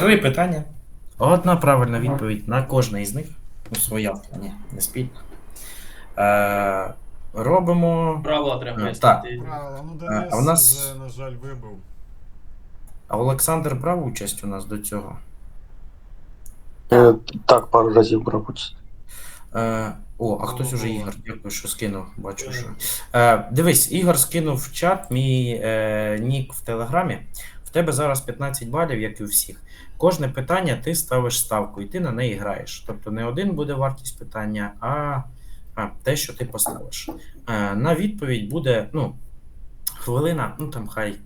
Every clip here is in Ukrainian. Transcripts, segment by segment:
Три питання. Одна правильна відповідь на кожне із них. Ну, своя, ні, не спільна. Е, робимо. Правила треба Е, пояснити. Правила, ну А, Денис а у нас- вже, на жаль, вибив. А Олександр брав участь у нас до цього. Е, Так, пару разів брав участь. Е, о, а хтось уже Ігор, дякую, що скинув. Бачу, що. Е, дивись, Ігор скинув в чат мій е, нік в Телеграмі. Тебе зараз 15 балів, як і у всіх. Кожне питання ти ставиш ставку, і ти на неї граєш. Тобто не один буде вартість питання, а, а те, що ти поставиш. Е, на відповідь буде ну, хвилина, ну там хай.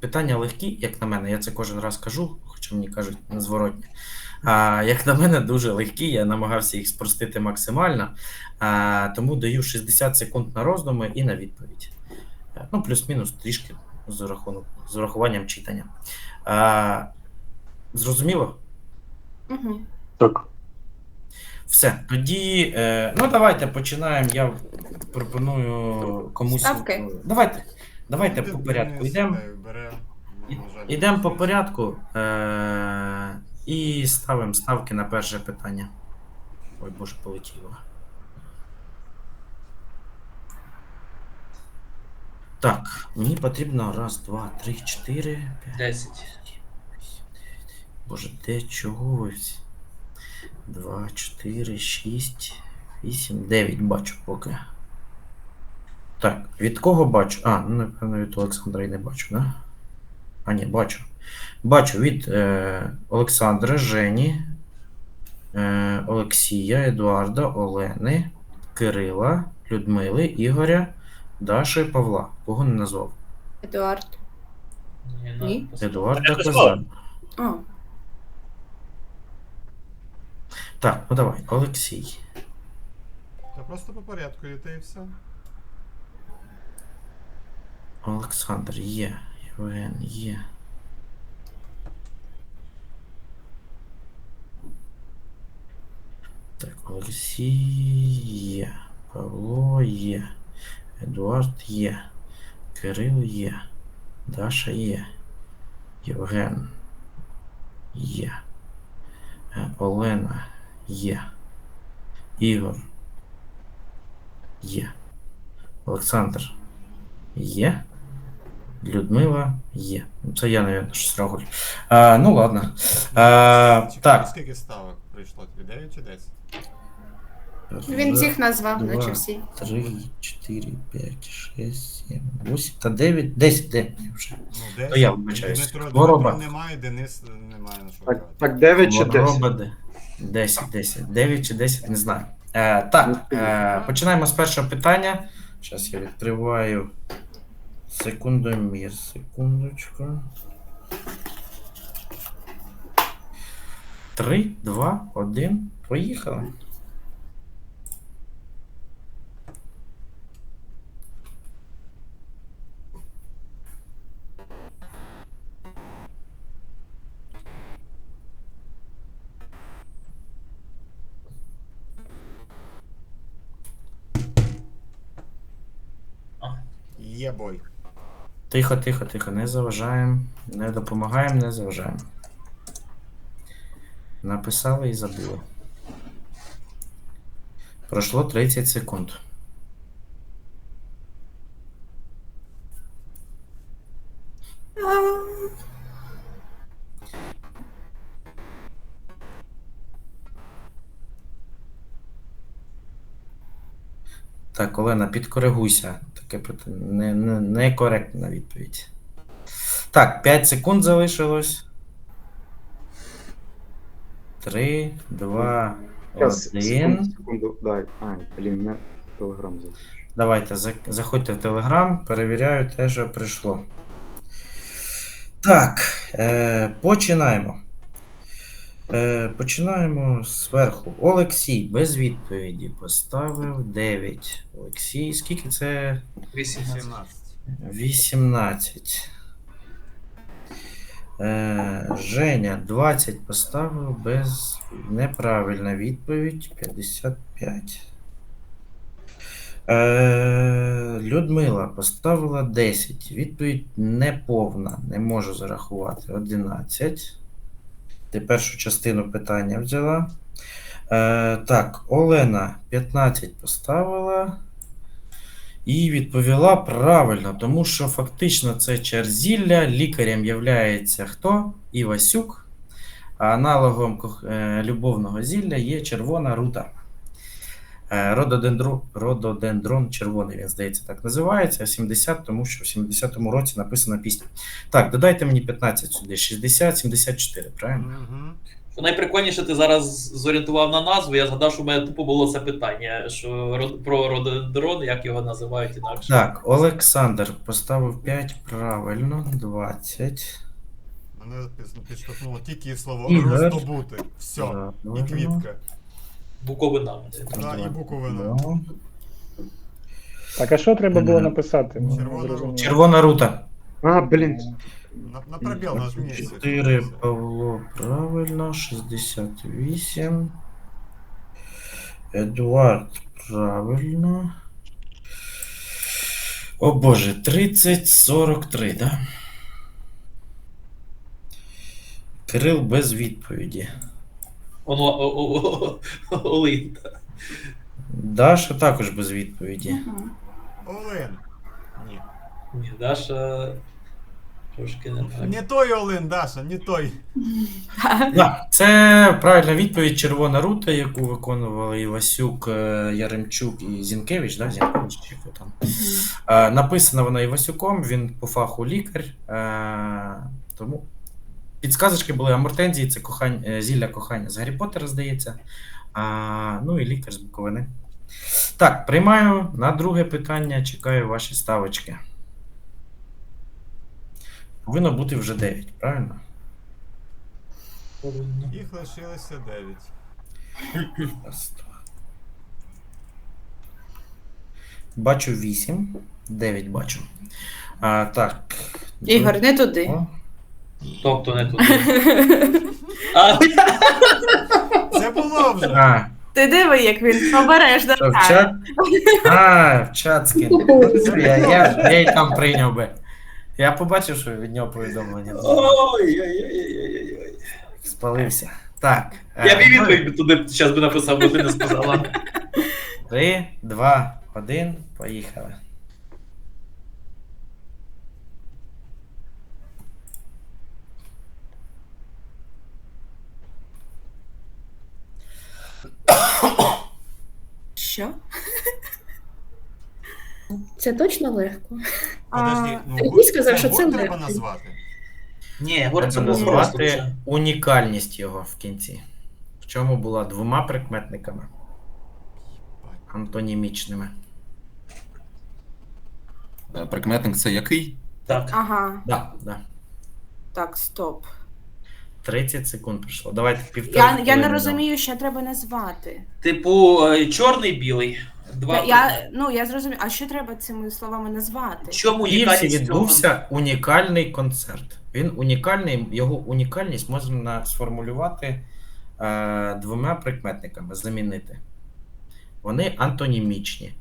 Питання легкі, як на мене, я це кожен раз кажу, хоча мені кажуть незворотні. А, як на мене, дуже легкі, я намагався їх спростити максимально, а, тому даю 60 секунд на роздуми і на відповідь. Е, Ну, плюс-мінус трішки з, урахунок, з урахуванням читання. А, зрозуміло? Угу. Так. Все. Тоді, е, ну давайте починаємо. Я пропоную комусь. Ставки. Давайте, давайте Ну, по порядку йдемо. Ідемо по порядку е- і ставимо ставки на перше питання. Ой, боже, полетіло. Так, мені потрібно раз, два, три, чотири, п'ять. 10. Боже, де чого ви всі? Два, чотири, шість, вісім, дев'ять бачу поки. Так, від кого бачу? А, ну, напевно, від Олександра і не бачу, да? А, ні, бачу. Бачу від е, Олександра, Жені, е, Олексія, Едуарда, Олени, Кирила, Людмили, Ігоря, Даші, Павла. Кого не назвав? Едуард. Ні, Ні. Едуарда Я. Так, ну давай, Олексій. Та просто по порядку йти і все. Олександр є. Євген є. Так, Олексій є. Павло є. Едуард є. Кирил є. Даша є. Євген є. Е, Олена є. Ігор є. Олександр Є. Людмила є. Це я, навіть, щось рагуль. А, ну ладно. А, Чекай, так. Скільки ставок прийшло? Тобі 9 чи 10? він всіх назвав, наче всі. 3, 4, 5, 6, 7, 8 та 9, 10, 9 вже. Ну, 10. То я вибачаюсь. Дмитро, Хвороба. Дмитро немає, Денис немає на що Так, так 9 чи 10? Рободи. 10, 10, 9 чи 10, не знаю. Е, так, е, починаємо з першого питання. Зараз я відкриваю секундомір, секундочку. 3, 2, 1, поїхали. Є бой. Тихо, тихо, тихо, не заважаємо, не допомагаємо, не заважаємо. Написали і забули. Пройшло 30 секунд. Так, Олена, підкоригуйся. Таке питання. Не, не, некоректна відповідь. Так, 5 секунд залишилось. 3, 2, Зараз, 1. секунду, дай. А, блін, не телеграм зараз. Давайте, заходьте в Телеграм, перевіряю те, що прийшло. Так, е, починаємо. Е, починаємо зверху. Олексій без відповіді поставив 9. Олексій, скільки це? 18. 18. Е, Женя 20 поставив без неправильна відповідь 55. Е, Людмила поставила 10. Відповідь неповна. Не можу зарахувати. 11. Ти першу частину питання взяла. Е, так, Олена 15 поставила. І відповіла правильно, тому що фактично це черзілля. Лікарем являється хто? Івасюк. А аналогом е, любовного зілля є червона рута. Е, Рододендрон, рододендрон червоний, він здається, так називається. а 70, тому що в 70-му році написана пісня. Так, додайте мені 15 сюди. 60, 74, правильно? Угу. Що найприкольніше, ти зараз зорієнтував на назву. Я згадав, що в мене тупо було це питання, що про рододрон, як його називають інакше. Так, Олександр поставив 5, правильно, 20. Мене підштовхнуло тільки слово роздобути. Все. І квітка. Буковина. Да, і буковина. Ну, Так, а що треба було Мгм. написати? Ну, Червона зрозуміло. Червона рута. А, блін. На, на пробіл нажміть. 4 Павло, правильно, 68. Едуард, правильно. О боже, 30, 43, да? Кирил без відповіді. Воно о- о- о- Олин. Даша також без відповіді. Олен. Ні. Ні, Даша трошки не так. Не той Олен, Даша, не той. Да, це правильна відповідь Червона рута, яку виконували Івасюк, е, Яремчук і Зінкевич, да? Зінкевич, чи хто там. Е, Написана вона Івасюком, він по фаху лікар. Е, Тому підсказочки були амортензії, це кохань, е, зілля кохання з Гаррі Поттера, здається. А, ну і лікар з Буковини. Так, приймаю на друге питання, чекаю ваші ставочки. Повинно бути вже 9, правильно? Їх лишилося 9. Раз, два. Бачу 8. 9 бачу. А, так. Ігор, не туди. О, Тобто не туди. А, Це було вже. А, Ти диви, як він обережно. що, в так. чат? А, в чат скинув. Я, я, я і там прийняв би. Я побачив, що від нього повідомлення. Ой-ой-ой-ой-ой-ой. Спалився. Так. Я б і е, відповідь туди зараз би написав, бо ти не сказала. Три, два, один, поїхали. Що? Це точно легко. Подожди, ну Сергій сказав, що це гурт треба легко. назвати. Ні, Треба назвати унікальність його в кінці. В чому була двома прикметниками антонімічними. Е, Прикметник це який? Так. Ага, Да, да. так, стоп. 30 секунд пройшло. Давайте півтори. Я, я не розумію, що треба назвати. Типу, е, чорний білий. Два. Я, я, ну, я зрозумію, а що треба цими словами назвати? Чому. В унікальність цього? відбувся унікальний концерт. Він унікальний, його унікальність можна сформулювати е, двома прикметниками, замінити. Вони антонімічні.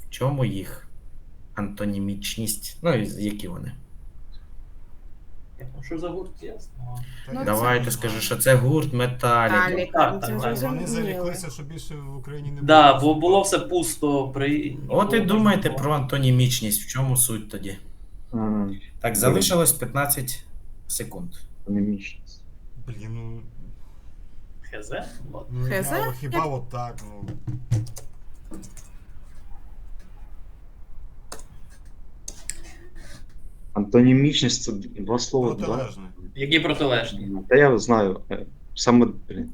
В чому їх антонімічність? Ну, і які вони? Ну, Що за гурт, ясно. Ну, Давайте це скажу, що це гурт Металіка. Так, так. Вони заріклися, що більше в Україні не буде. Да, бо було все пусто при. От і думайте про антонімічність, в чому суть тоді. М, Так, залишилось 15 секунд. Анемічність. Блін, ну, ну Хз? я, хіба от так, ну. Антонімічність це два слова. Два. Протилежне. Які протилежні? Та я знаю. е, Саме, блін.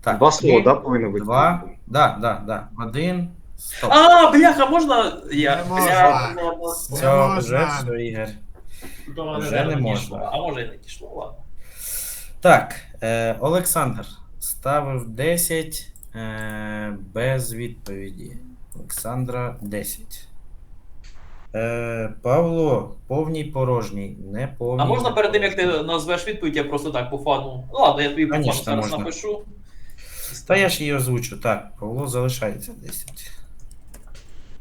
Так, Два слова, да, повинно бути? Два. Да, да, да. Один. Стоп. А, бляха, можна я? Не можна. Бля, не Все, Не вже можна. все, Ігор. До мене Вже не не можна. дійшло. А може і не дійшло, ладно. Так, е, Олександр ставив 10 е, без відповіді. Олександра 10. Е, Павло, повній порожній, не повній. А можна перед тим, як ти назвеш відповідь, я просто так по фану. Ну ладно, я тобі по фану Конечно, зараз можна. напишу. Та я ж її озвучу. Так, Павло залишається 10.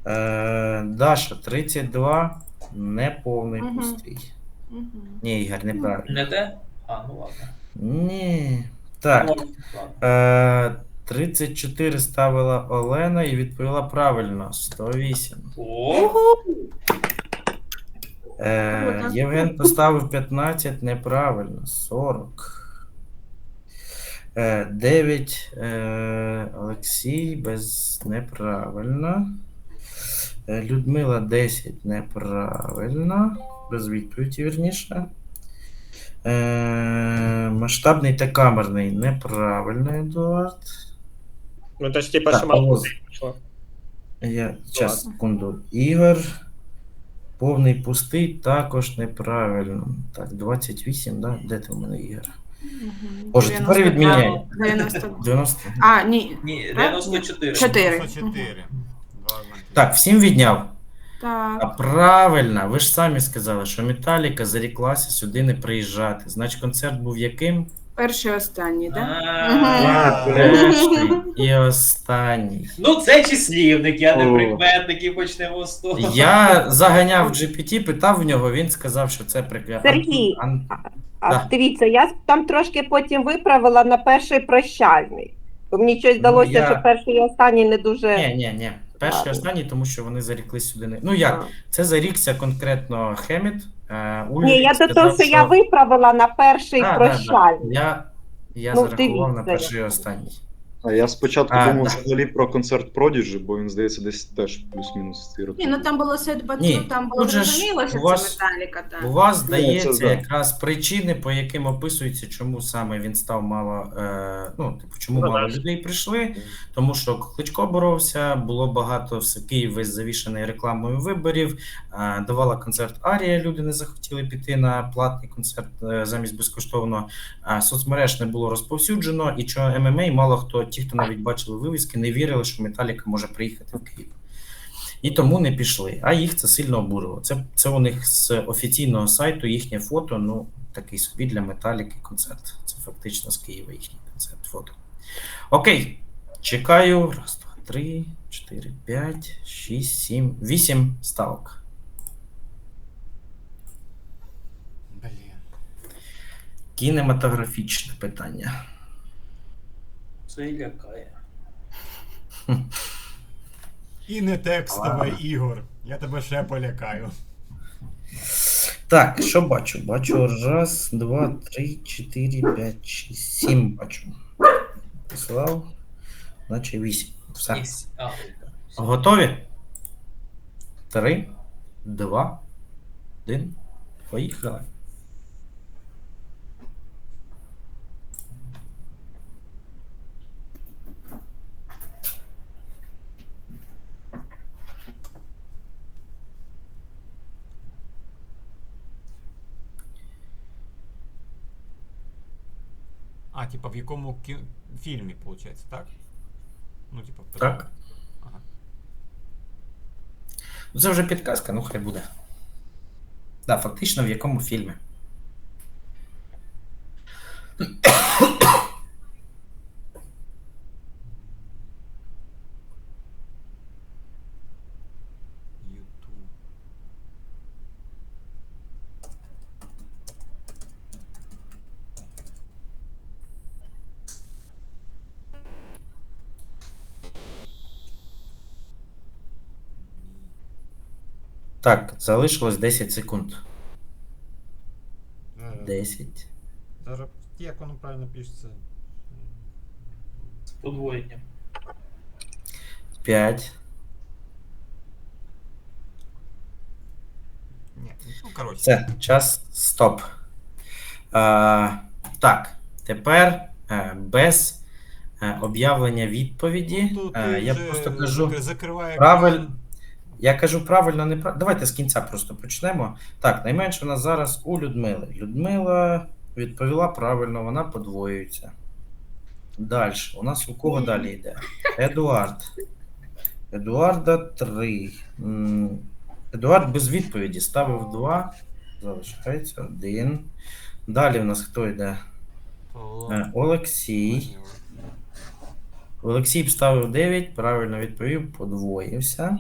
Е, Даша 32, неповний Мгм. пустий. Мгм. Ні, Ігор, неправильно. Не те? А, ну ладно. Ні. Так. Ну, ладно. Е, 34 ставила Олена і відповіла правильно. 108. О, Е, Євген поставив 15 неправильно. 40. Е, 9. Е, Олексій без неправильно. Е, Людмила 10 неправильно. Без відповіді, вірніше. Е, масштабний та камерний неправильно, Едуард. Ну, то ж, типа, Так, що мало Павло. пішло. Я час, секунду. Ігор. Повний пустий також неправильно. Так, 28, да? Де ти в мене Ігор? Боже, тепер 92, відміняй. 90. 90. А, ні. ні, 94. Чотири. 94. Два. Так, всім відняв. А правильно, ви ж самі сказали, що Металіка заріклася сюди не приїжджати. Значить, концерт був яким? Перший останній, так? А, Перший і останній. Ну, це числівник, я не О. прикметник і почнемо з того. Я заганяв GPT, питав в нього, він сказав, що це прикметник. Сергій, Ан- А Да. дивіться, я там трошки потім виправила на перший прощальний. Бо мені щось здалося, Ну, я- що перший і останній не дуже. Ні, ні, ні. Перший і останній, тому що вони заріклись сюди. не- Ну як? Це зарікся конкретно Хеміт. Е, Ульрих Ні, я до сказав, того, що я виправила на перший Да, да, да. прощальний. Я, я Ну, зарахував на перший і останній. А я спочатку А, думав да. взагалі про концерт Prodigy, бо він здається десь теж плюс-мінус ці роки. Ні, ну там було Сет Ні, там було тут же ж зрозуміло, що у це Металіка, так. У вас здається да. якраз причини, по яким описується, чому саме він став мало. Е, ну, типу, чому Ну, мало да. людей прийшли. Тому що Кличко боровся, було багато все Київ весь завішаний рекламою виборів. Е, давала концерт Арія. Люди не захотіли піти на платний концерт е, замість безкоштовного. Е, соцмереж не було розповсюджено, і що ММА, мало хто, ті, хто навіть бачили вивіски, не вірили, що Металіка може приїхати в Київ. І тому не пішли. А їх це сильно обурило. Це, це у них з офіційного сайту їхнє фото. Ну, такий собі для Металіки концерт. Це фактично з Києва їхній концерт. Фото. Окей. Чекаю. Раз, два, три, чотири, п'ять, шість, сім, вісім ставок. Блін. Кінематографічне питання. Це і лякає. І не текстове, Ладно. Ігор. Я тебе ще полякаю. Так, що бачу? Бачу раз, два, три, чотири, п'ять, шість, сім бачу. Послав, наче вісім. Все. Єсть. А. Готові? Три, два, один. Поїхали. А, типа в якому кі... фільмі, виходить, так? Ну, типа, Так. Ага. Ну, Це вже підказка, ну хай буде. Да, фактично в якому фільмі. Так, залишилось 10 секунд. Е, 10. Даже як воно правильно пишеться? З подвоєнням. 5. Ні, ну коротше. Все, час стоп. А, так, тепер е, без е, об'явлення відповіді. Тут е, ти я вже просто кажу. зак- закриває правиль- екран. Я кажу правильно, не правильно. Давайте з кінця просто почнемо. Так, найменше у нас зараз у Людмили. Людмила відповіла правильно, вона подвоюється. Далі. У нас у кого далі йде? Едуард. Едуарда 3. Едуард без відповіді ставив 2. Залишається 1. Далі у нас хто йде? Е, Олексій. Олексій вставив 9, правильно відповів, подвоївся.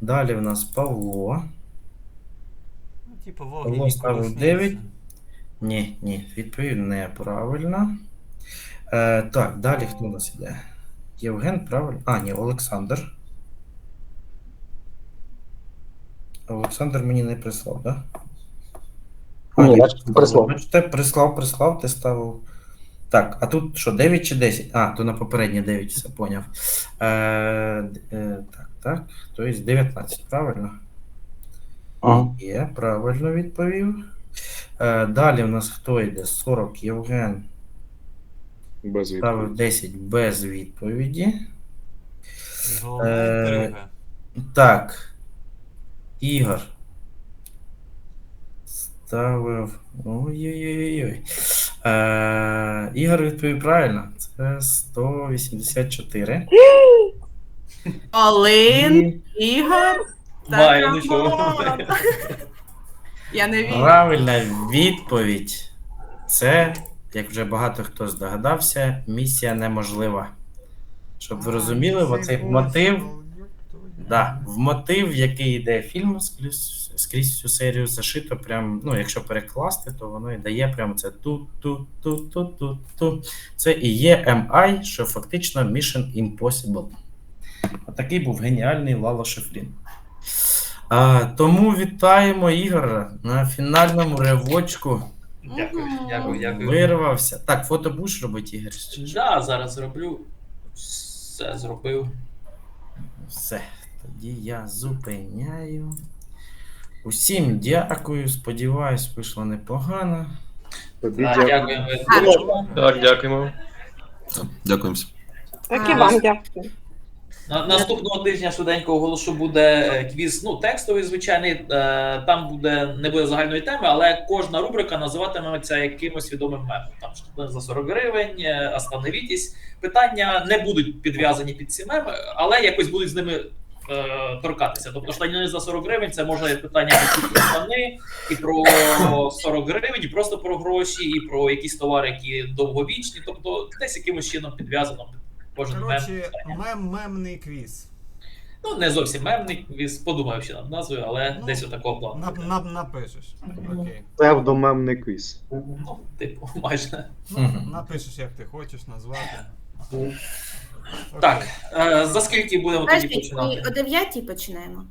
Далі в нас Павло. Ну, типа Павло ставив колесниці. дев'ять. Ні, ні, відповів неправильно. Е, так, далі хто у нас іде? Євген, правильно? А, ні, Олександр. Олександр мені не прислав, так? Да? Ні, ні, наче прислав. Бачите, прислав, прислав, ти ставив. Так, а тут що, 9 чи 10? А, то на попереднє 9, все поняв. Е, е, так, так. Тобто 19, правильно? Ага. Є, правильно відповів. Е, далі в нас хто йде? 40 Євген. Без Ставив 10 без відповіді. Е. Так. Ігор. Ставив. Ой-ой-ой. Е, Ігор відповів правильно. Це 184. Олин, Ігор. Маю, та ну. Я не вірю. Правильна відповідь. Це, як вже багато хто здогадався, місія неможлива. Щоб ви розуміли, оцей мотив. Да, в мотив, в який йде фільм скрізь, скрізь всю серію зашито, прям, ну, якщо перекласти, то воно і дає прямо це ту ту ту ту ту ту Це і є MI, що фактично Mission Impossible. Отакий був геніальний Лало Шефрін. А, тому вітаємо Ігора на фінальному ривочку. Дякую, дякую, дякую. Вирвався. Так, фото будеш робити, Ігор? що? Да, зараз зроблю. Все зробив. Все, тоді я зупиняю. Усім дякую. Сподіваюсь, вийшло непогано. Тобі дякую. дякуємо. Так. Так, дякуємо. Дякуємо. Так і вам дякую. На, наступного тижня швиденько оголошу буде е, квіз, ну, текстовий, звичайний. Е, там буде не буде загальної теми, але кожна рубрика називатиметься якимось відомим мемом. Там штука за 40 гривень, е, остановітесь. Питання не будуть підв'язані під ці меми, але якось будуть з ними торкатися. Тобто штаніни за 40 гривень це може питання про штани, і про 40 гривень, і просто про гроші, і про якісь товари, які довговічні. Тобто десь якимось чином підв'язано під кожен мем. Коротше, мем, мемний квіз. Ну, не зовсім мемний квіз, подумав ще над назвою, але Ну, десь отакого плану. На, на, напишеш. Окей. Псевдомемний квіз. Ну, типу, майже. Ну, напишеш, як ти хочеш назвати. Так, е, за скільки будемо тоді Подождіть, ми починати? о 9 починаємо.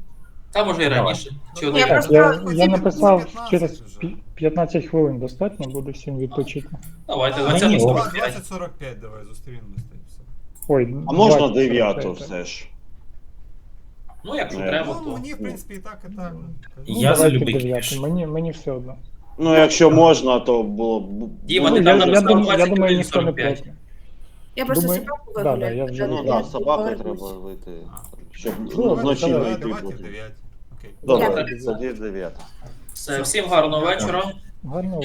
Та може і раніше. Чи Я один Я просто Я, хотів- написав 15 через вже. пі- 15 хвилин достатньо, буде всім відпочити. Давайте, А, 20 ні, 45. 20-45 давай зустрінемося і все. Ой, А можна 20, дев'яту 45. все ж. Ну, якщо Е, треба, Ну, то. мені, в принципі, і так, і так. Ну, Я за давайте любий дев'яту, квіз. Мені, мені все одно. Ну, якщо можна, то було б. Діма, Ну, ти я, там я, написав думаю, я 21, думаю, ніхто не 45. проти. Я просто Думаю, собаку да, да, я вже- Ну так, собаку треба вийти, щоб Ну, ну, вночі не йти Давайте. 9. Окей. Добре, Дякую. тоді дев'ята. Все, всім гарного вечора. Гарно